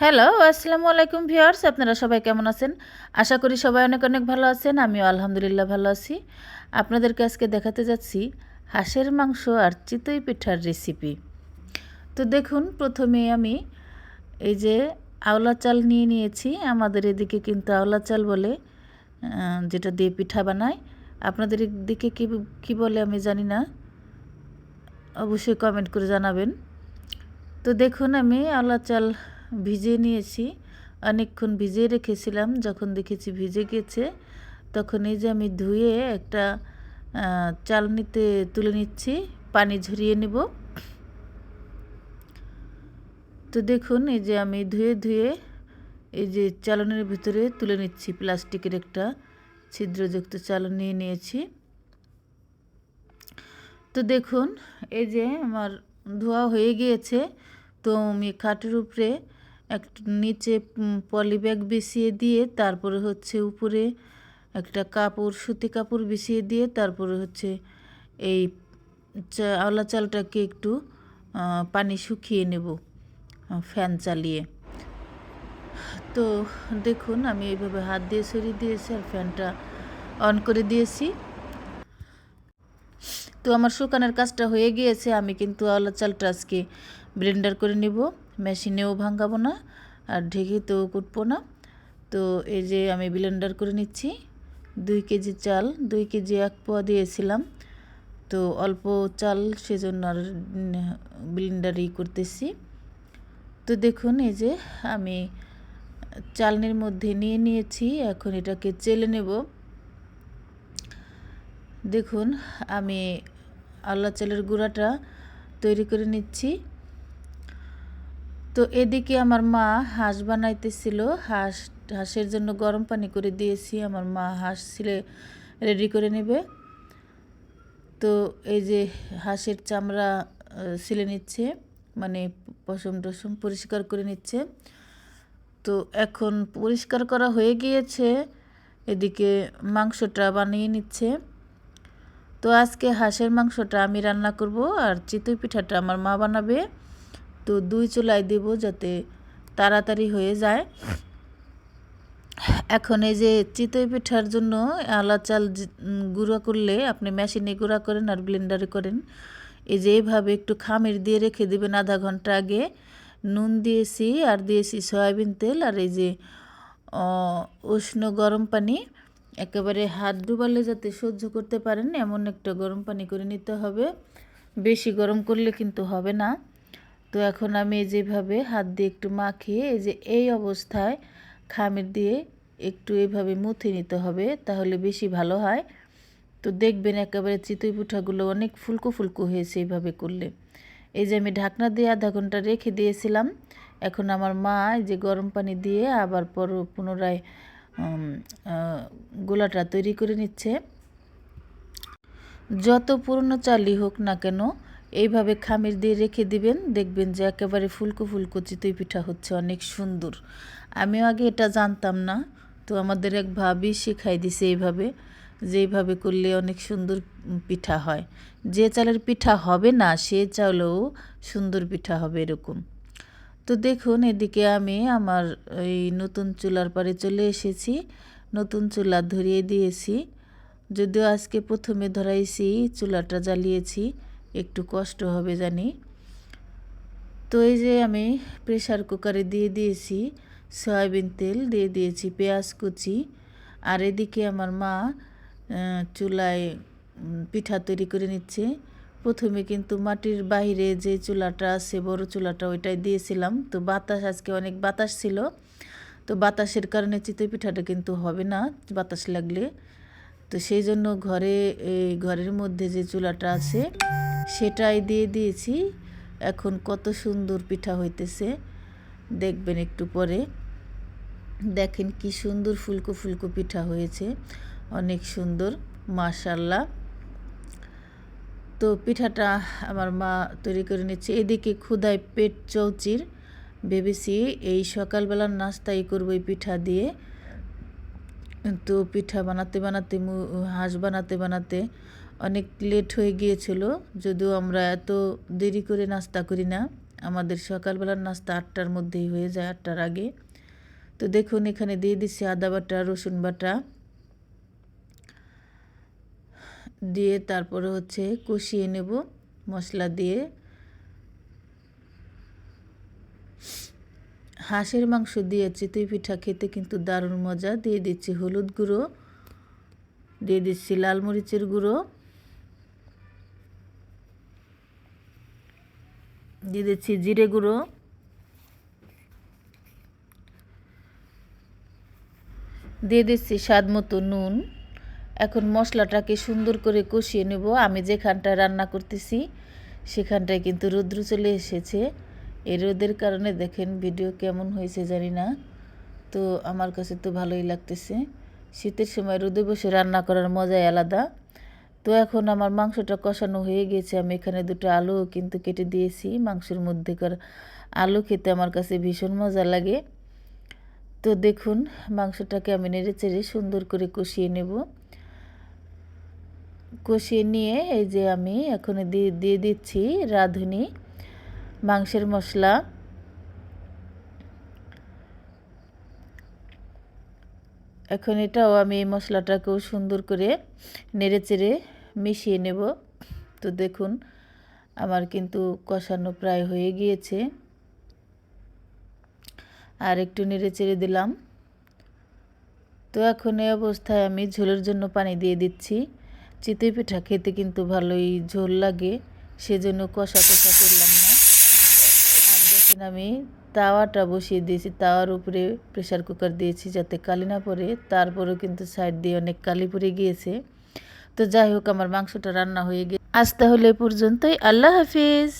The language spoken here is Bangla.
হ্যালো আসসালামু আলাইকুম ভিউয়ার্স, আপনারা সবাই কেমন আছেন? আশা করি সবাই অনেক অনেক ভালো আছেন, আমিও আলহামদুলিল্লাহ ভালো আছি। আপনাদেরকে আজকে দেখাতে যাচ্ছি হাঁসের মাংস আর চিতই পিঠার রেসিপি তো দেখুন, প্রথমে আমি এই যে আওলা চাল নিয়ে নিয়েছি, আমাদের এদিকে কিন্তু আওলা চাল বলে যেটা দিয়ে পিঠা বানায়। আপনাদের দিকে কী কী বলে আমি জানি না, অবশ্যই কমেন্ট করে জানাবেন। তো দেখুন, আমি আওলা চাল ভিজিয়ে নিয়েছি। অনেকক্ষণ ভিজিয়ে রেখেছিলাম। যখন দেখেছি ভিজে গেছে, তখন এই যে আমি ধুয়ে একটা চালনিতে তুলে নিচ্ছি, পানি ঝরিয়ে নেব। তো দেখুন, এই যে আমি ধুয়ে ধুয়ে এই যে চালনের ভিতরে তুলে নিচ্ছি। প্লাস্টিকের একটা ছিদ্রযুক্ত চালন নিয়ে নিয়েছি। তো দেখুন, এই যে আমার ধোয়া হয়ে গিয়েছে। তো আমি খাটের উপরে এক নিচে পলিব্যাগ বিছিয়ে দিয়ে তারপরে হচ্ছে উপরে একটা কাপড়, সুতি কাপড় বিছিয়ে দিয়ে তারপরে হচ্ছে এই আওলা চালটাকে একটু পানি শুকিয়ে নেব ফ্যান চালিয়ে। তো দেখুন, আমি এইভাবে হাত দিয়ে সরিয়ে দিয়েছি আর ফ্যানটা অন করে দিয়েছি। তো আমার শুকানোর কাজটা হয়ে গিয়েছে, আমি কিন্তু আওলা চালটা আজকে ব্লেন্ডার করে নিব। মেশিনেও ভাঙাবো না, আর ঢেকেতেও কুটবো না। তো এই যে আমি ব্লেন্ডার করে নিচ্ছি, দুই কেজি চাল, দুই কেজি এক পোয়া দিয়েছিলাম। তো অল্প চাল সেজন্য আর ব্লেন্ডারই করতেছি। তো দেখুন এই যে আমি চালনির মধ্যে নিয়ে নিয়েছি, এখন এটাকে চেলে নেব। দেখুন আমি আল্লাহ চালের গুঁড়াটা তৈরি করে নিচ্ছি। তো এদিকে আমার মা হাঁস বানাইতেছিল। হাঁস, হাঁসের জন্য গরম পানি করে দিয়েছি। আমার মা হাঁস ছিলে রেডি করে নেবে। তো এই যে হাঁসের চামড়া ছিলে নিচ্ছে মানে পশম টসম পরিষ্কার করে নিচ্ছে। তো এখন পরিষ্কার করা হয়ে গিয়েছে। এদিকে মাংসটা বানিয়ে নিচ্ছে। তো আজকে হাঁসের মাংসটা আমি রান্না করব আর চিতই পিঠাটা আমার মা বানাবে। তো দুই চুলায় দেব যাতে তাড়াতাড়ি হয়ে যায়। এখন এই যে চিতই পিঠার জন্য আলা চাল গুঁড়া করলে আপনি মেশিনে গুঁড়া করেন আর ব্লেন্ডারে করেন। এই যে এইভাবে একটু খামির দিয়ে রেখে দেবেন আধা ঘণ্টা আগে। নুন দিয়েছি, আর দিয়েছি সয়াবিন তেল, আর এই যে উষ্ণ গরম পানি। একেবারে হাত ডুবালে যাতে সহ্য করতে পারেন, এমন একটা গরম পানি করে নিতে হবে। বেশি গরম করলে কিন্তু হবে না। তো এখন আমি যেভাবে হাত দিয়ে একটু মাখিয়ে এই যে এই অবস্থায় খামির দিয়ে একটু এইভাবে মুথে নিতে হবে, তাহলে বেশি ভালো হয়। তো দেখবেন একেবারে চিতই পিঠাগুলো অনেক ফুলকো ফুলকো হয়েছে এইভাবে করলে। এই যে আমি ঢাকনা দিয়ে আধা ঘণ্টা রেখে দিয়েছিলাম, এখন আমার মা এই যে গরম পানি দিয়ে আবার পর পুনরায় গোলাটা তৈরি করে নিচ্ছে। যত পুরনো চালই হোক না কেন এইভাবে খামির দিয়ে রেখে দিবেন, দেখবেন যে একেবারে ফুলকো ফুলকো চিতই পিঠা হচ্ছে, অনেক সুন্দর। আমিও আগে এটা জানতাম না, তো আমাদের এক ভাবি শেখাই দিছে এইভাবে, যে এইভাবে করলে অনেক সুন্দর পিঠা হয়। যে চালের পিঠা হবে না, সে চালেও সুন্দর পিঠা হবে এরকম। তো দেখুন, এদিকে আমি আমার এই নতুন চুলার পাড়ে চলে এসেছি, নতুন চুলা ধরিয়ে দিয়েছি। যদিও আজকে প্রথমে ধরাইছি, চুলাটা জ্বালিয়েছি একটু কষ্ট হবে জানি। তো এই যে আমি প্রেসার কুকারে দিয়ে দিয়েছি, সয়াবিন তেল দিয়ে দিয়েছি, পেঁয়াজ কুচি। আর এদিকে আমার মা চুলায় পিঠা তৈরি করে নিচ্ছে। প্রথমে কিন্তু মাটির বাইরে যে চুলাটা আছে, বড় চুলাটা ওইটাই দিয়েছিলাম। তো বাতাস, আজকে অনেক বাতাস ছিল। তো বাতাসের কারণে চিতই পিঠাটা কিন্তু হবে না, বাতাস লাগলে। তো সেই জন্য ঘরে ঘরের মধ্যে যে চুলাটা আছে সেটাই দিয়ে দিয়েছি। এখন কত সুন্দর পিঠা হইতেছে। দেখবেন একটু পরে। দেখেন কি সুন্দর ফুলকো ফুলকো পিঠা হয়েছে। অনেক সুন্দর মাশাল্লাহ তো পিঠাটা আমার মা তৈরি করে নিচ্ছে। এদিকে ক্ষুদায় পেট চৌচির। ভেবেছি এই সকালবেলার নাস্তাই করব এই পিঠা দিয়ে। তো পিঠা বানাতে বানাতে হাঁস বানাতে বানাতে অনেক লেট হয়ে গিয়েছিল, যদিও আমরা এত দেরি করে নাস্তা করি না। আমাদের সকালবেলার নাস্তা আটটার মধ্যেই হয়ে যায়, আটটার আগে। তো দেখুন, এখানে দিয়ে দিচ্ছি আদা বাটা, রসুন বাটা। দিয়ে তারপরে হচ্ছে কষিয়ে নেব মশলা দিয়ে। হাঁসের মাংস দিয়ে চিতই পিঠা খেতে কিন্তু দারুণ মজা। দিয়ে দিচ্ছি হলুদ গুঁড়ো, দিয়ে দিচ্ছি লাল মরিচের গুঁড়ো। দিয়ে দিচ্ছি জিরে গুঁড়ো। দিয়ে দিচ্ছি স্বাদ মতো নুন। এখন মশলাটাকে সুন্দর করে কষিয়ে নেব। আমি যেখানটায় রান্না করতেছি, সেখানটায় কিন্তু রৌদ্র চলে এসেছে। এই রোদের কারণে দেখেন ভিডিও কেমন হয়েছে জানি না। তো আমার কাছে তো ভালোই লাগতেছে। শীতের সময় রোদে বসে রান্না করার মজাই আলাদা। তো এখন আমার মাংসটা কষানো হয়ে গেছে। আমি এখানে দুটো আলু কিন্তু কেটে দিয়েছি। মাংসের মধ্যেকার আলু খেতে আমার কাছে ভীষণ মজা লাগে। তো দেখুন, মাংসটাকে আমি নেড়ে চেড়ে সুন্দর করে কষিয়ে নেব। কষিয়ে নিয়ে এই যে আমি এখন দিয়ে দিয়ে দিচ্ছি রাঁধুনি মাংসের মশলা। এখন এটাও আমি এই মশলাটাকেও সুন্দর করে নেড়ে চেড়ে মিশিয়ে নেব। তো দেখুন, আমার কিন্তু কষানো প্রায় হয়ে গিয়েছে। আর একটু নেড়ে চেড়ে দিলাম। তো এখন এই অবস্থায় আমি ঝোলের জন্য পানি দিয়ে দিচ্ছি। চিতই পিঠা খেতে কিন্তু ভালোই ঝোল লাগে, সেজন্য কষা কষা করলাম না। দেখেন আমি, তাওয়াটা বসিয়ে দিয়েছি, তাওয়ার উপরে প্রেশার কুকার দিয়েছি যাতে কালি না পড়ে, তারপরেও কিন্তু সাইড দিয়ে অনেক কালি পড়ে গিয়েছে। তো যাই হোক, আমার মাংসটা রান্না হয়ে গিয়ে আজ তাহলে পর্যন্তই, আল্লাহ হাফিজ।